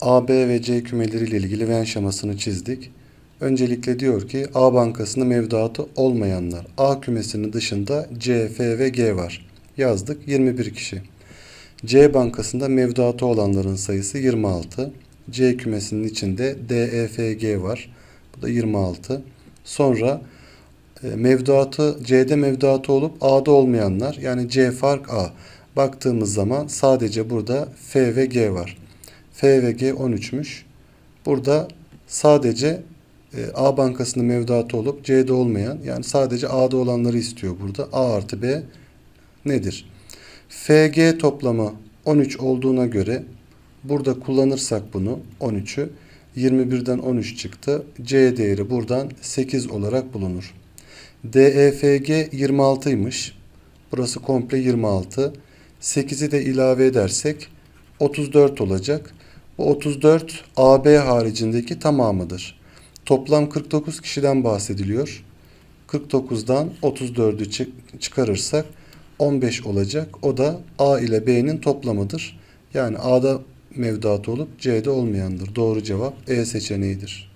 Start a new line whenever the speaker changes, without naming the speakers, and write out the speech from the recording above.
A, B ve C kümeleriyle ilgili Venn şemasını çizdik. Öncelikle diyor ki A bankasında mevduatı olmayanlar. A kümesinin dışında C, F ve G var. Yazdık 21 kişi. C bankasında mevduatı olanların sayısı 26. C kümesinin içinde D, E, F, G var. Bu da 26. Sonra e, mevduatı C'de mevduatı olup A'da olmayanlar yani C fark A. Baktığımız zaman sadece burada F ve G var. F ve G 13'müş. Burada sadece e, A bankasında mevduatı olup C'de olmayan yani sadece A'da olanları istiyor burada. A artı B nedir? FG toplamı 13 olduğuna göre burada kullanırsak bunu 13'ü 21'den 13 çıktı. C değeri buradan 8 olarak bulunur. DEFG 26'ymış. Burası komple 26. 8'i de ilave edersek 34 olacak. Bu 34 AB haricindeki tamamıdır. Toplam 49 kişiden bahsediliyor. 49'dan 34'ü çık- çıkarırsak 15 olacak. O da A ile B'nin toplamıdır. Yani A'da mevduatı olup C'de olmayandır. Doğru cevap E seçeneğidir.